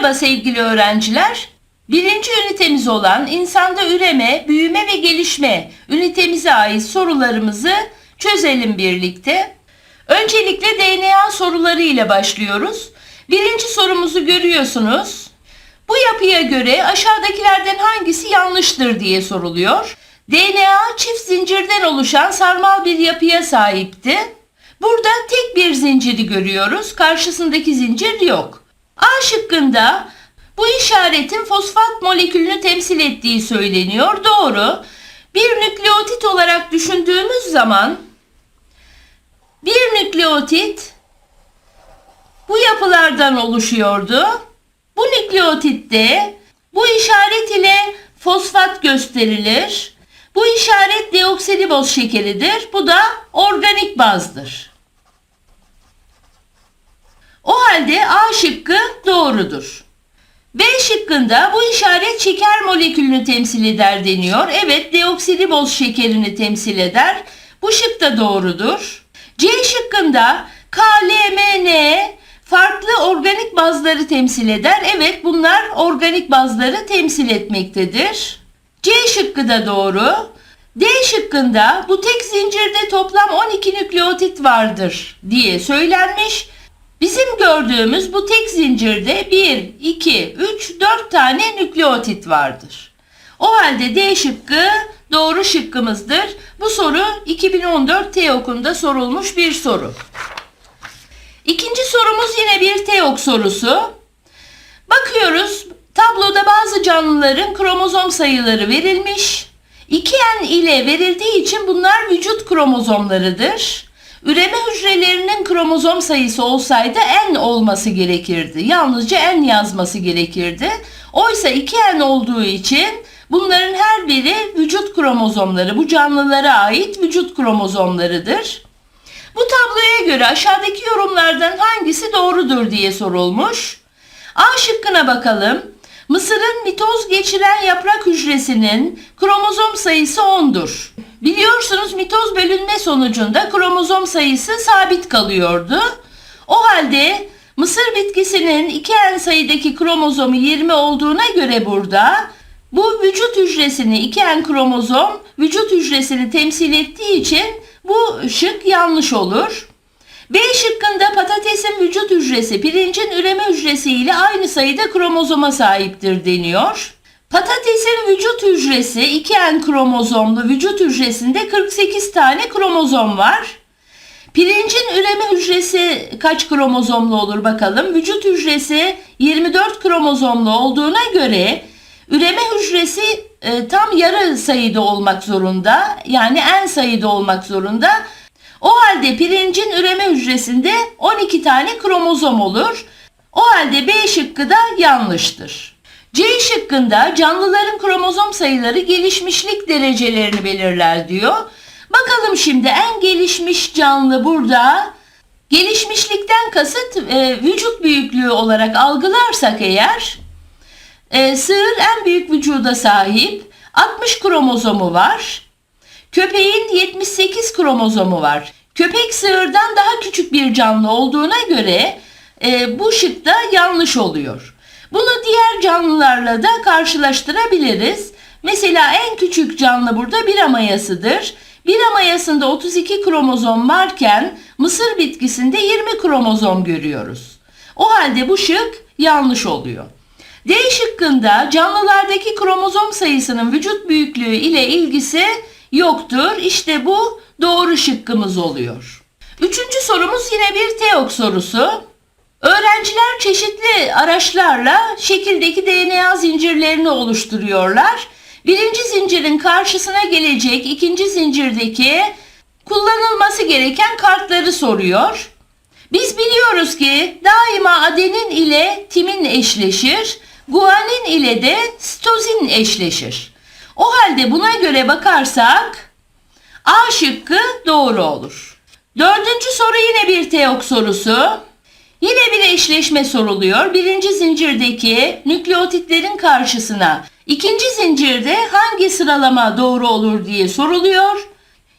Merhaba sevgili öğrenciler. Birinci ünitemiz olan insanda üreme, büyüme ve gelişme ünitemize ait sorularımızı çözelim birlikte. Öncelikle DNA soruları ile başlıyoruz. Birinci sorumuzu görüyorsunuz. Bu yapıya göre aşağıdakilerden hangisi yanlıştır diye soruluyor. DNA çift zincirden oluşan sarmal bir yapıya sahipti. Burada tek bir zinciri görüyoruz. Karşısındaki zincir yok. A şıkkında bu işaretin fosfat molekülünü temsil ettiği söyleniyor. Doğru. Bir nükleotit olarak düşündüğümüz zaman bir nükleotit bu yapılardan oluşuyordu. Bu nükleotitte bu işaret ile fosfat gösterilir. Bu işaret deoksiriboz şekeridir. Bu da organik bazdır. O halde A şıkkı doğrudur. B şıkkında bu işaret şeker molekülünü temsil eder deniyor. Evet deoksiriboz şekerini temsil eder. Bu şık da doğrudur. C şıkkında K, L, M, N farklı organik bazları temsil eder. Evet bunlar organik bazları temsil etmektedir. C şıkkı da doğru. D şıkkında bu tek zincirde toplam 12 nükleotit vardır diye söylenmiş. Bizim gördüğümüz bu tek zincirde 1, 2, 3, 4 tane nükleotit vardır. O halde D şıkkı doğru şıkkımızdır. Bu soru 2014 TEOK'unda sorulmuş bir soru. İkinci sorumuz yine bir TEOK sorusu. Bakıyoruz tabloda bazı canlıların kromozom sayıları verilmiş. 2N ile verildiği için bunlar vücut kromozomlarıdır. Üreme hücrelerinin kromozom sayısı olsaydı N olması gerekirdi. Yalnızca N yazması gerekirdi. Oysa 2N olduğu için bunların her biri vücut kromozomları, bu canlılara ait vücut kromozomlarıdır. Bu tabloya göre aşağıdaki yorumlardan hangisi doğrudur diye sorulmuş. A şıkkına bakalım. Mısırın mitoz geçiren yaprak hücresinin kromozom sayısı 10'dur. Biliyorsunuz mitoz bölünme sonucunda kromozom sayısı sabit kalıyordu. O halde mısır bitkisinin 2N sayıdaki kromozomu 20 olduğuna göre burada bu vücut hücresini 2N kromozom vücut hücresini temsil ettiği için bu şık yanlış olur. B şıkkında patatesin vücut hücresi pirincin üreme hücresi ile aynı sayıda kromozoma sahiptir deniyor. Patatesin vücut hücresi 2N kromozomlu vücut hücresinde 48 tane kromozom var. Pirincin üreme hücresi kaç kromozomlu olur bakalım. Vücut hücresi 24 kromozomlu olduğuna göre üreme hücresi e, tam yarı sayıda olmak zorunda. Yani en sayıda olmak zorunda. O halde pirincin üreme hücresinde 12 tane kromozom olur. O halde B şıkkı da yanlıştır. C şıkkında canlıların kromozom sayıları gelişmişlik derecelerini belirler diyor. Bakalım şimdi en gelişmiş canlı burada. Gelişmişlikten kasıt e, vücut büyüklüğü olarak algılarsak eğer e, sığır en büyük vücuda sahip 60 kromozomu var. Köpeğin 78 kromozomu var. Köpek sığırdan daha küçük bir canlı olduğuna göre e, bu şık da yanlış oluyor. Bunu diğer canlılarla da karşılaştırabiliriz. Mesela en küçük canlı burada bir amayasıdır. Bir amayasında 32 kromozom varken mısır bitkisinde 20 kromozom görüyoruz. O halde bu şık yanlış oluyor. D şıkkında canlılardaki kromozom sayısının vücut büyüklüğü ile ilgisi yoktur. İşte bu doğru şıkkımız oluyor. Üçüncü sorumuz yine bir TEOK sorusu. Öğrenciler çeşitli araçlarla şekildeki DNA zincirlerini oluşturuyorlar. Birinci zincirin karşısına gelecek ikinci zincirdeki kullanılması gereken kartları soruyor. Biz biliyoruz ki daima adenin ile timin eşleşir, guanin ile de sitozin eşleşir. O halde buna göre bakarsak A şıkkı doğru olur. Dördüncü soru yine bir teok sorusu. Yine bir eşleşme soruluyor. Birinci zincirdeki nükleotitlerin karşısına ikinci zincirde hangi sıralama doğru olur diye soruluyor.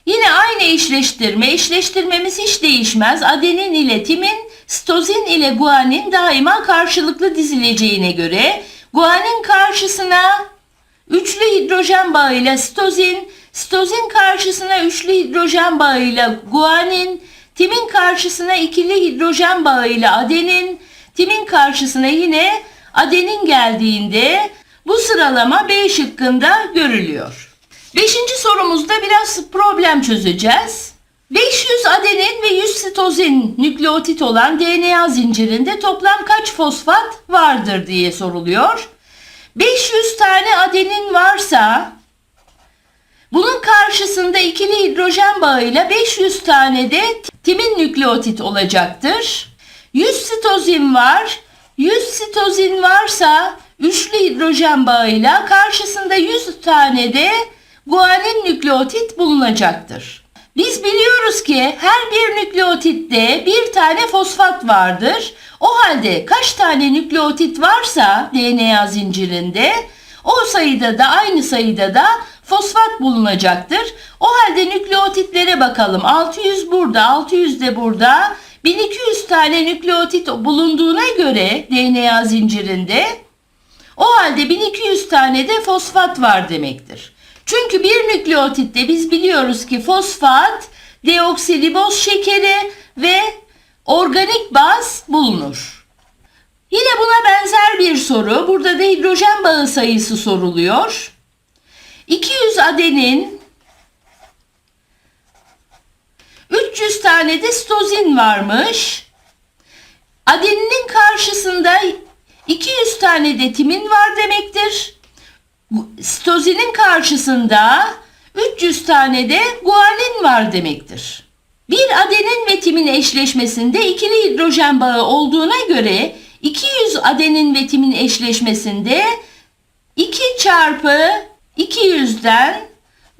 Yine aynı eşleştirme. Eşleştirmemiz hiç değişmez. Adenin ile timin, stozin ile guanin daima karşılıklı dizileceğine göre guanin karşısına üçlü hidrojen bağıyla stozin, stozin karşısına üçlü hidrojen bağıyla guanin, timin karşısına ikili hidrojen bağıyla adenin, timin karşısına yine adenin geldiğinde bu sıralama B şıkkında görülüyor. Beşinci sorumuzda biraz problem çözeceğiz. 500 adenin ve 100 sitozin nükleotit olan DNA zincirinde toplam kaç fosfat vardır diye soruluyor. 500 tane adenin varsa bunun karşısında ikili hidrojen bağıyla 500 tane de timin nükleotit olacaktır. 100 sitozin var. 100 sitozin varsa üçlü hidrojen bağıyla karşısında 100 tane de guanin nükleotit bulunacaktır. Biz biliyoruz ki her bir nükleotitte bir tane fosfat vardır. O halde kaç tane nükleotit varsa DNA zincirinde o sayıda da aynı sayıda da fosfat bulunacaktır. O halde nükleotitlere bakalım. 600 burada, 600 de burada. 1200 tane nükleotit bulunduğuna göre DNA zincirinde o halde 1200 tane de fosfat var demektir. Çünkü bir nükleotitte biz biliyoruz ki fosfat, deoksiriboz şekeri ve organik baz bulunur. Yine buna benzer bir soru. Burada da hidrojen bağı sayısı soruluyor. 200 adenin 300 tane de stozin varmış. Adeninin karşısında 200 tane de timin var demektir. Stozinin karşısında 300 tane de guanin var demektir. Bir adenin ve timin eşleşmesinde ikili hidrojen bağı olduğuna göre 200 adenin ve timin eşleşmesinde 2 çarpı 200'den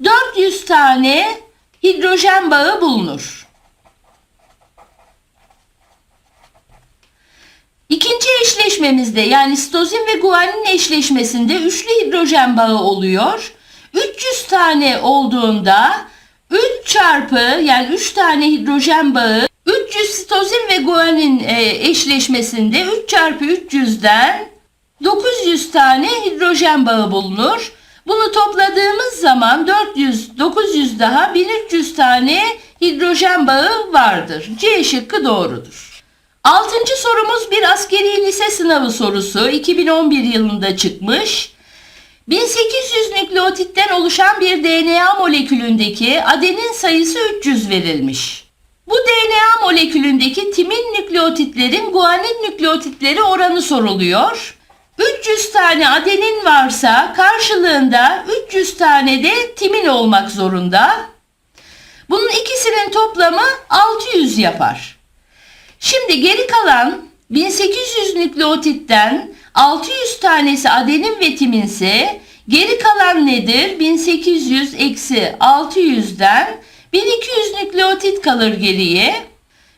400 tane hidrojen bağı bulunur. İkinci eşleşmemizde yani stozin ve guanin eşleşmesinde üçlü hidrojen bağı oluyor. 300 tane olduğunda 3 çarpı yani 3 tane hidrojen bağı 300 stozin ve guanin e, eşleşmesinde 3 çarpı 300'den 900 tane hidrojen bağı bulunur. Bunu topladığımız zaman 400, 900 daha 1300 tane hidrojen bağı vardır. C şıkkı doğrudur. Altıncı sorumuz bir askeri lise sınavı sorusu. 2011 yılında çıkmış. 1800 nükleotitten oluşan bir DNA molekülündeki adenin sayısı 300 verilmiş. Bu DNA molekülündeki timin nükleotitlerin guanin nükleotitleri oranı soruluyor. 300 tane adenin varsa karşılığında 300 tane de timin olmak zorunda. Bunun ikisinin toplamı 600 yapar. Şimdi geri kalan 1800 nükleotitten 600 tanesi adenin ve timinse geri kalan nedir? 1800 eksi 600'den 1200 nükleotit kalır geriye.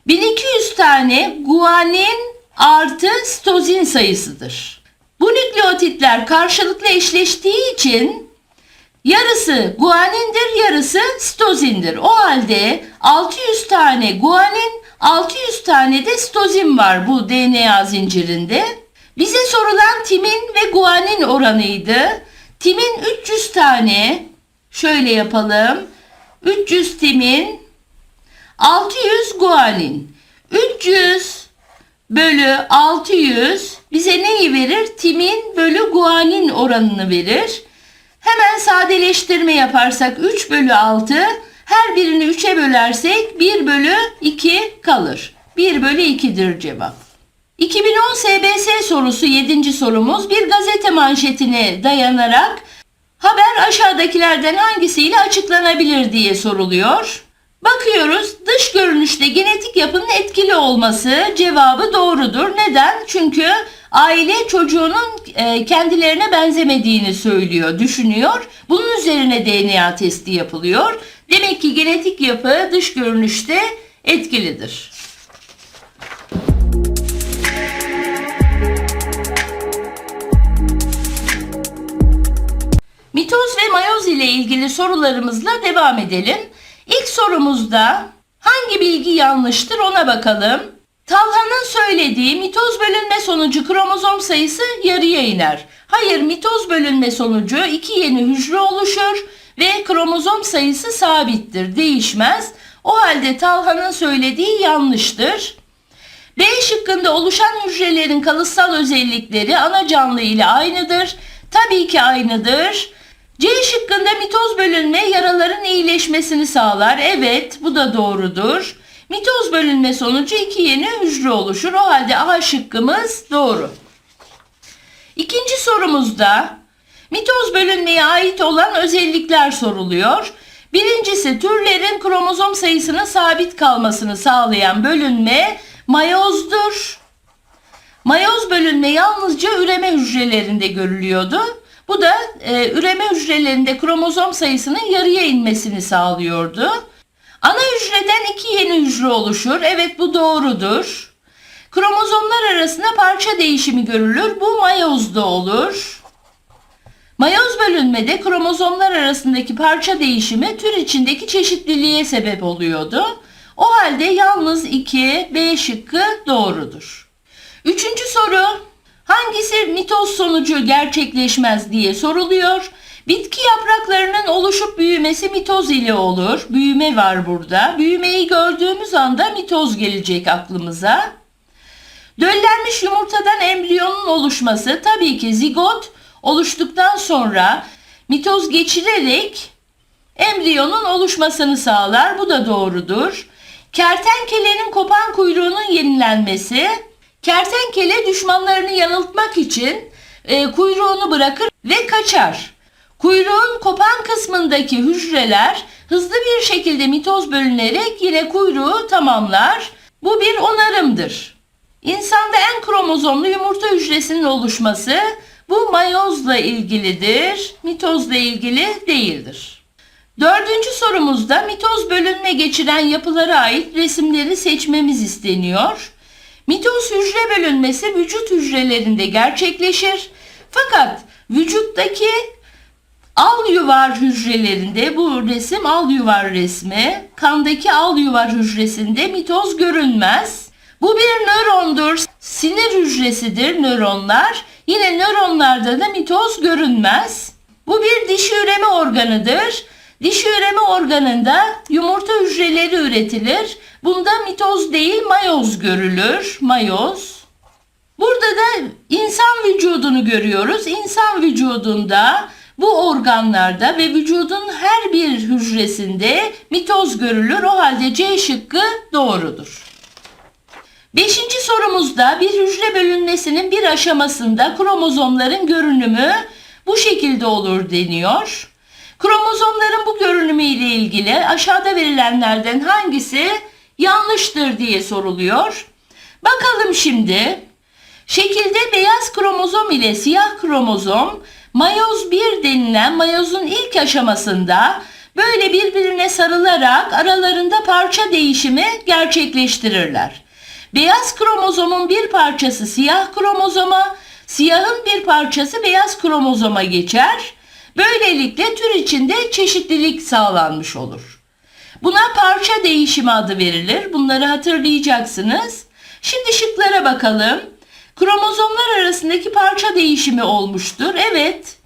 1200 tane guanin artı stozin sayısıdır. Bu nükleotitler karşılıklı eşleştiği için yarısı guanindir, yarısı stozindir. O halde 600 tane guanin, 600 tane de stozin var bu DNA zincirinde. Bize sorulan timin ve guanin oranıydı. Timin 300 tane, şöyle yapalım. 300 timin, 600 guanin. 300 bölü 600 bize neyi verir? Timin bölü guanin oranını verir. Hemen sadeleştirme yaparsak 3 bölü 6 her birini 3'e bölersek 1 bölü 2 kalır. 1 bölü 2'dir cevap. 2010 SBS sorusu 7. sorumuz bir gazete manşetine dayanarak haber aşağıdakilerden hangisiyle açıklanabilir diye soruluyor. Bakıyoruz dış görünüşte genetik yapının etkili olması cevabı doğrudur. Neden? Çünkü aile çocuğunun e, kendilerine benzemediğini söylüyor, düşünüyor. Bunun üzerine DNA testi yapılıyor. Demek ki genetik yapı dış görünüşte etkilidir. Mitoz ve mayoz ile ilgili sorularımızla devam edelim. İlk sorumuzda hangi bilgi yanlıştır ona bakalım. Talha'nın söylediği mitoz bölünme sonucu kromozom sayısı yarıya iner. Hayır mitoz bölünme sonucu iki yeni hücre oluşur ve kromozom sayısı sabittir, değişmez. O halde Talha'nın söylediği yanlıştır. B şıkkında oluşan hücrelerin kalıtsal özellikleri ana canlı ile aynıdır. Tabii ki aynıdır. C şıkkında mitoz bölünme yaraların iyileşmesini sağlar. Evet bu da doğrudur. Mitoz bölünme sonucu iki yeni hücre oluşur. O halde A şıkkımız doğru. İkinci sorumuzda mitoz bölünmeye ait olan özellikler soruluyor. Birincisi türlerin kromozom sayısının sabit kalmasını sağlayan bölünme mayozdur. Mayoz bölünme yalnızca üreme hücrelerinde görülüyordu. Bu da e, üreme hücrelerinde kromozom sayısının yarıya inmesini sağlıyordu. Ana hücreden iki yeni hücre oluşur. Evet bu doğrudur. Kromozomlar arasında parça değişimi görülür. Bu mayozda olur. Mayoz bölünmede kromozomlar arasındaki parça değişimi tür içindeki çeşitliliğe sebep oluyordu. O halde yalnız 2 B şıkkı doğrudur. Üçüncü soru hangisi mitoz sonucu gerçekleşmez diye soruluyor. Bitki yapraklarının oluşup büyümesi mitoz ile olur. Büyüme var burada. Büyümeyi gördüğümüz anda mitoz gelecek aklımıza. Döllenmiş yumurtadan embriyonun oluşması tabii ki zigot oluştuktan sonra mitoz geçirerek embriyonun oluşmasını sağlar. Bu da doğrudur. Kertenkelenin kopan kuyruğunun yenilenmesi, kertenkele düşmanlarını yanıltmak için e, kuyruğunu bırakır ve kaçar. Kuyruğun kopan kısmındaki hücreler hızlı bir şekilde mitoz bölünerek yine kuyruğu tamamlar. Bu bir onarımdır. İnsanda en kromozomlu yumurta hücresinin oluşması bu mayozla ilgilidir, mitozla ilgili değildir. Dördüncü sorumuzda mitoz bölünme geçiren yapılara ait resimleri seçmemiz isteniyor. Mitoz hücre bölünmesi vücut hücrelerinde gerçekleşir. Fakat vücuttaki al yuvar hücrelerinde bu resim al yuvar resmi, kandaki al yuvar hücresinde mitoz görünmez. Bu bir nörondur, sinir hücresidir nöronlar. Yine nöronlarda da mitoz görünmez. Bu bir dişi üreme organıdır. Dişi üreme organında yumurta hücreleri üretilir. Bunda mitoz değil mayoz görülür. Mayoz. Burada da insan vücudunu görüyoruz. İnsan vücudunda bu organlarda ve vücudun her bir hücresinde mitoz görülür. O halde C şıkkı doğrudur. Beşinci sorumuzda bir hücre bölünmesinin bir aşamasında kromozomların görünümü bu şekilde olur deniyor. Kromozomların bu görünümü ile ilgili aşağıda verilenlerden hangisi yanlıştır diye soruluyor. Bakalım şimdi. Şekilde beyaz kromozom ile siyah kromozom mayoz 1 denilen mayozun ilk aşamasında böyle birbirine sarılarak aralarında parça değişimi gerçekleştirirler. Beyaz kromozomun bir parçası siyah kromozoma, siyahın bir parçası beyaz kromozoma geçer. Böylelikle tür içinde çeşitlilik sağlanmış olur. Buna parça değişimi adı verilir. Bunları hatırlayacaksınız. Şimdi şıklara bakalım. Kromozomlar arasındaki parça değişimi olmuştur. Evet.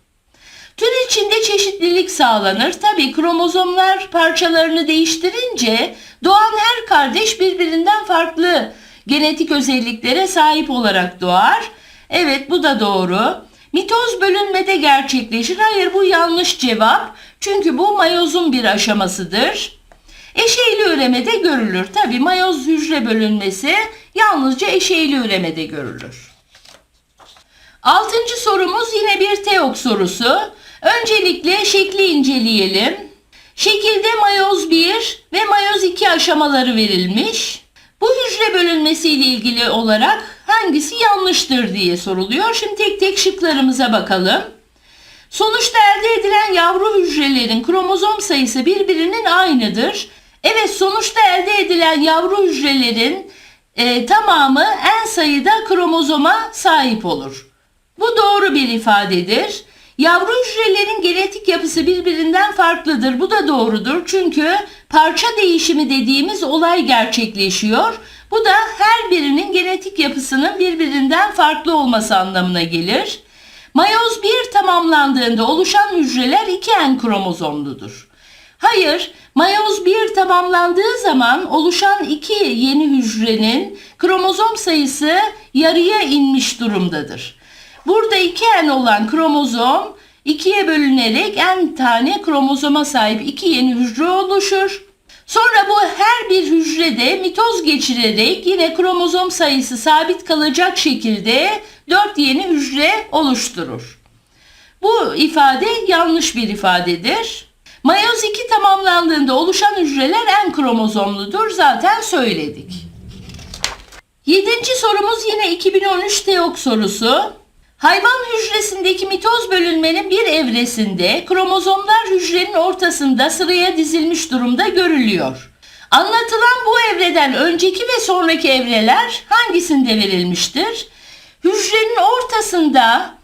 Tür içinde çeşitlilik sağlanır. Tabi kromozomlar parçalarını değiştirince doğan her kardeş birbirinden farklı genetik özelliklere sahip olarak doğar. Evet bu da doğru. Mitoz bölünmede gerçekleşir. Hayır bu yanlış cevap. Çünkü bu mayozun bir aşamasıdır. Eşeyli üremede görülür. Tabi mayoz hücre bölünmesi yalnızca eşeyli üremede görülür. Altıncı sorumuz yine bir teok sorusu. Öncelikle şekli inceleyelim. Şekilde mayoz 1 ve mayoz 2 aşamaları verilmiş. Bu hücre bölünmesi ile ilgili olarak hangisi yanlıştır diye soruluyor. Şimdi tek tek şıklarımıza bakalım. Sonuçta elde edilen yavru hücrelerin kromozom sayısı birbirinin aynıdır. Evet sonuçta elde edilen yavru hücrelerin e, tamamı en sayıda kromozoma sahip olur. Bu doğru bir ifadedir. Yavru hücrelerin genetik yapısı birbirinden farklıdır. Bu da doğrudur. Çünkü parça değişimi dediğimiz olay gerçekleşiyor. Bu da her birinin genetik yapısının birbirinden farklı olması anlamına gelir. Mayoz 1 tamamlandığında oluşan hücreler 2N kromozomludur. Hayır, mayoz 1 tamamlandığı zaman oluşan iki yeni hücrenin kromozom sayısı yarıya inmiş durumdadır. Burada 2N olan kromozom ikiye bölünerek N tane kromozoma sahip iki yeni hücre oluşur. Sonra bu her bir hücrede mitoz geçirerek yine kromozom sayısı sabit kalacak şekilde 4 yeni hücre oluşturur. Bu ifade yanlış bir ifadedir. Mayoz 2 tamamlandığında oluşan hücreler en kromozomludur zaten söyledik. Yedinci sorumuz yine 2013 TEOK sorusu. Hayvan hücresindeki mitoz bölünmenin bir evresinde kromozomlar hücrenin ortasında sıraya dizilmiş durumda görülüyor. Anlatılan bu evreden önceki ve sonraki evreler hangisinde verilmiştir? Hücrenin ortasında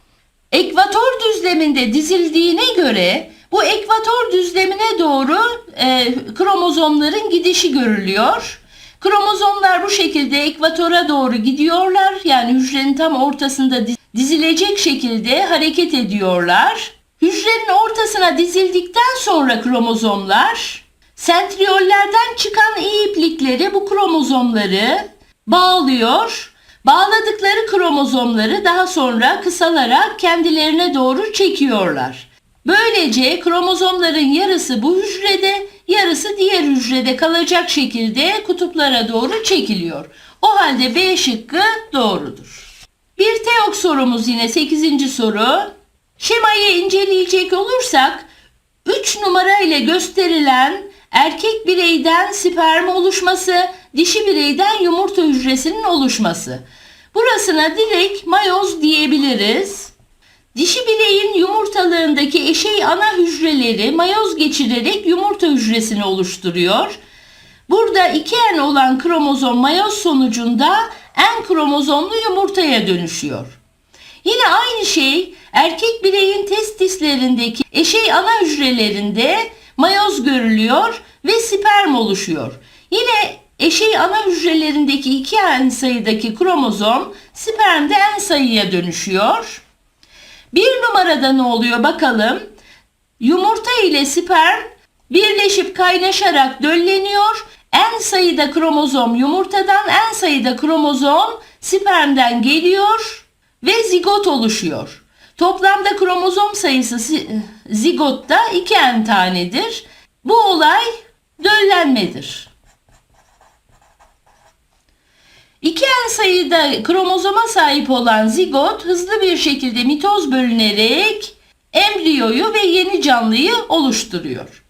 ekvator düzleminde dizildiğine göre bu ekvator düzlemine doğru e, kromozomların gidişi görülüyor. Kromozomlar bu şekilde ekvatora doğru gidiyorlar. Yani hücrenin tam ortasında dizilecek şekilde hareket ediyorlar. Hücrenin ortasına dizildikten sonra kromozomlar sentriyollerden çıkan iplikleri bu kromozomları bağlıyor. Bağladıkları kromozomları daha sonra kısalarak kendilerine doğru çekiyorlar. Böylece kromozomların yarısı bu hücrede, yarısı diğer hücrede kalacak şekilde kutuplara doğru çekiliyor. O halde B şıkkı doğrudur. Bir teok sorumuz yine 8. soru. Şemayı inceleyecek olursak 3 numara ile gösterilen erkek bireyden sperm oluşması, dişi bireyden yumurta hücresinin oluşması. Burasına direkt mayoz diyebiliriz. Dişi bireyin yumurtalığındaki eşey ana hücreleri mayoz geçirerek yumurta hücresini oluşturuyor. Burada 2N olan kromozom mayoz sonucunda N kromozomlu yumurtaya dönüşüyor. Yine aynı şey erkek bireyin testislerindeki eşey ana hücrelerinde mayoz görülüyor ve sperm oluşuyor. Yine eşey ana hücrelerindeki 2N sayıdaki kromozom spermde N sayıya dönüşüyor. Bir numarada ne oluyor bakalım. Yumurta ile sperm birleşip kaynaşarak dölleniyor. En sayıda kromozom yumurtadan, en sayıda kromozom spermden geliyor ve zigot oluşuyor. Toplamda kromozom sayısı zigotta 2n tanedir. Bu olay döllenmedir. 2n sayıda kromozoma sahip olan zigot hızlı bir şekilde mitoz bölünerek embriyoyu ve yeni canlıyı oluşturuyor.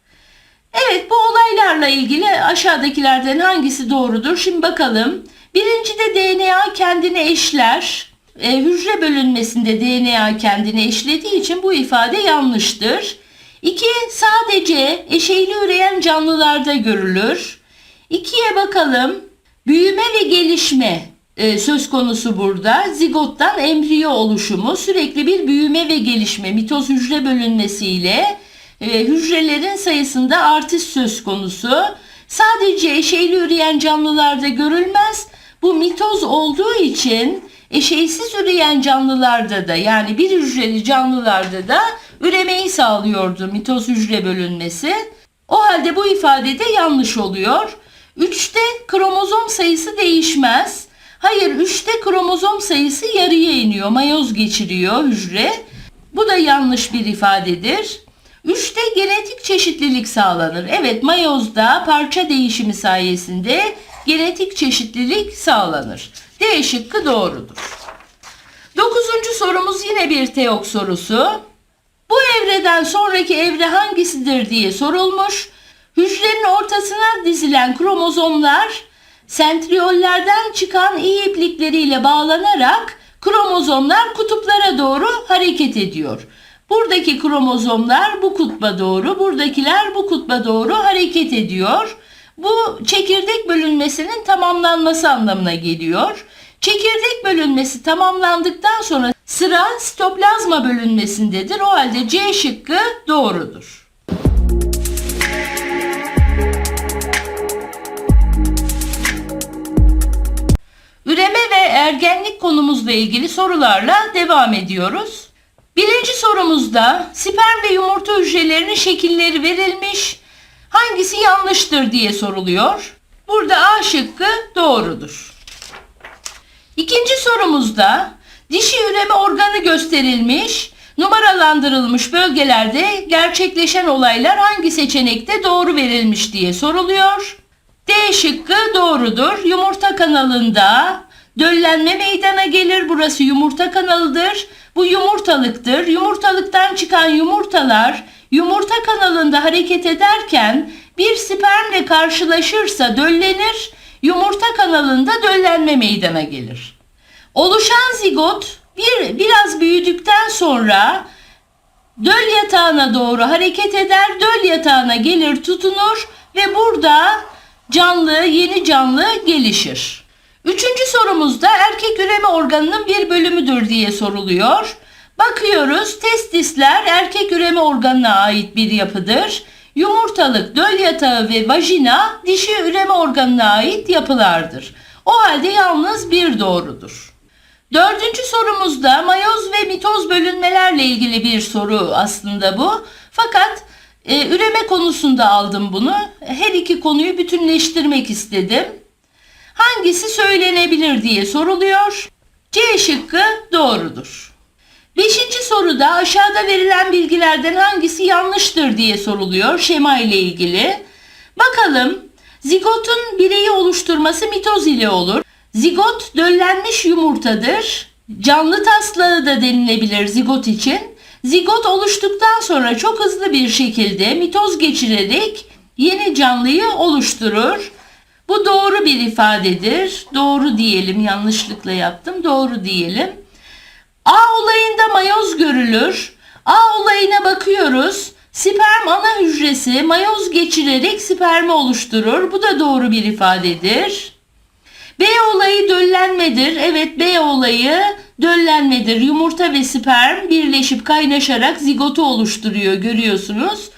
Evet bu olaylarla ilgili aşağıdakilerden hangisi doğrudur? Şimdi bakalım. Birincide DNA kendini eşler. E, hücre bölünmesinde DNA kendini eşlediği için bu ifade yanlıştır. İki sadece eşeyli üreyen canlılarda görülür. İkiye bakalım. Büyüme ve gelişme e, söz konusu burada. Zigottan embriyo oluşumu sürekli bir büyüme ve gelişme mitoz hücre bölünmesiyle e, hücrelerin sayısında artış söz konusu. Sadece eşeyli üreyen canlılarda görülmez. Bu mitoz olduğu için eşeysiz üreyen canlılarda da yani bir hücreli canlılarda da üremeyi sağlıyordu mitoz hücre bölünmesi. O halde bu ifadede yanlış oluyor. 3'te kromozom sayısı değişmez. Hayır 3'te kromozom sayısı yarıya iniyor. Mayoz geçiriyor hücre. Bu da yanlış bir ifadedir. 3'te genetik çeşitlilik sağlanır. Evet mayozda parça değişimi sayesinde genetik çeşitlilik sağlanır. D şıkkı doğrudur. Dokuzuncu sorumuz yine bir teok sorusu. Bu evreden sonraki evre hangisidir diye sorulmuş. Hücrenin ortasına dizilen kromozomlar sentriyollerden çıkan iyi iplikleriyle bağlanarak kromozomlar kutuplara doğru hareket ediyor. Buradaki kromozomlar bu kutba doğru, buradakiler bu kutba doğru hareket ediyor. Bu çekirdek bölünmesinin tamamlanması anlamına geliyor. Çekirdek bölünmesi tamamlandıktan sonra sıra sitoplazma bölünmesindedir. O halde C şıkkı doğrudur. Üreme ve ergenlik konumuzla ilgili sorularla devam ediyoruz. Birinci sorumuzda sperm ve yumurta hücrelerinin şekilleri verilmiş. Hangisi yanlıştır diye soruluyor. Burada A şıkkı doğrudur. İkinci sorumuzda dişi üreme organı gösterilmiş, numaralandırılmış bölgelerde gerçekleşen olaylar hangi seçenekte doğru verilmiş diye soruluyor. D şıkkı doğrudur. Yumurta kanalında döllenme meydana gelir. Burası yumurta kanalıdır. Bu yumurtalıktır. Yumurtalıktan çıkan yumurtalar yumurta kanalında hareket ederken bir spermle karşılaşırsa döllenir. Yumurta kanalında döllenme meydana gelir. Oluşan zigot bir biraz büyüdükten sonra döl yatağına doğru hareket eder, döl yatağına gelir, tutunur ve burada canlı, yeni canlı gelişir. Üçüncü sorumuzda erkek üreme organının bir bölümüdür diye soruluyor. Bakıyoruz testisler erkek üreme organına ait bir yapıdır. Yumurtalık, döl yatağı ve vajina dişi üreme organına ait yapılardır. O halde yalnız bir doğrudur. Dördüncü sorumuzda mayoz ve mitoz bölünmelerle ilgili bir soru aslında bu. Fakat e, üreme konusunda aldım bunu. Her iki konuyu bütünleştirmek istedim. Hangisi söylenebilir diye soruluyor. C şıkkı doğrudur. Beşinci soruda aşağıda verilen bilgilerden hangisi yanlıştır diye soruluyor şema ile ilgili. Bakalım zigotun bireyi oluşturması mitoz ile olur. Zigot döllenmiş yumurtadır. Canlı taslağı da denilebilir zigot için. Zigot oluştuktan sonra çok hızlı bir şekilde mitoz geçirerek yeni canlıyı oluşturur. Bu doğru bir ifadedir. Doğru diyelim. Yanlışlıkla yaptım. Doğru diyelim. A olayında mayoz görülür. A olayına bakıyoruz. Sperm ana hücresi mayoz geçirerek spermi oluşturur. Bu da doğru bir ifadedir. B olayı döllenmedir. Evet B olayı döllenmedir. Yumurta ve sperm birleşip kaynaşarak zigotu oluşturuyor görüyorsunuz.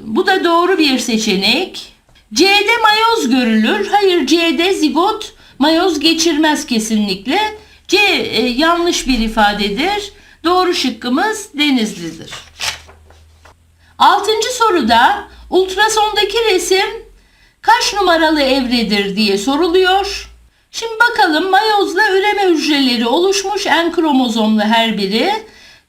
Bu da doğru bir seçenek. C'de mayoz görülür. Hayır C'de zigot mayoz geçirmez kesinlikle. C e, yanlış bir ifadedir. Doğru şıkkımız Denizli'dir. Altıncı soruda ultrasondaki resim kaç numaralı evredir diye soruluyor. Şimdi bakalım mayozla üreme hücreleri oluşmuş en kromozomlu her biri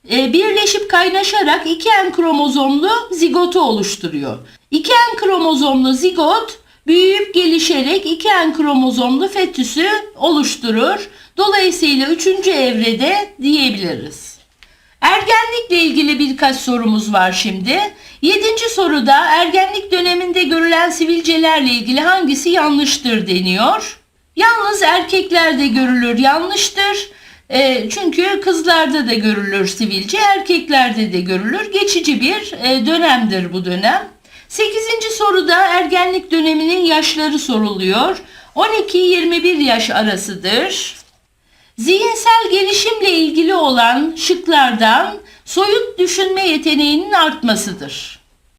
birleşip kaynaşarak iki en kromozomlu zigotu oluşturuyor. İki en kromozomlu zigot büyüyüp gelişerek iki en kromozomlu fetüsü oluşturur. Dolayısıyla üçüncü evrede diyebiliriz. Ergenlikle ilgili birkaç sorumuz var şimdi. Yedinci soruda ergenlik döneminde görülen sivilcelerle ilgili hangisi yanlıştır deniyor. Yalnız erkeklerde görülür yanlıştır. E, çünkü kızlarda da görülür sivilce, erkeklerde de görülür. Geçici bir e, dönemdir bu dönem. Sekizinci soruda ergenlik döneminin yaşları soruluyor. 12-21 yaş arasıdır. Zihinsel gelişimle ilgili olan şıklardan soyut düşünme yeteneğinin artmasıdır.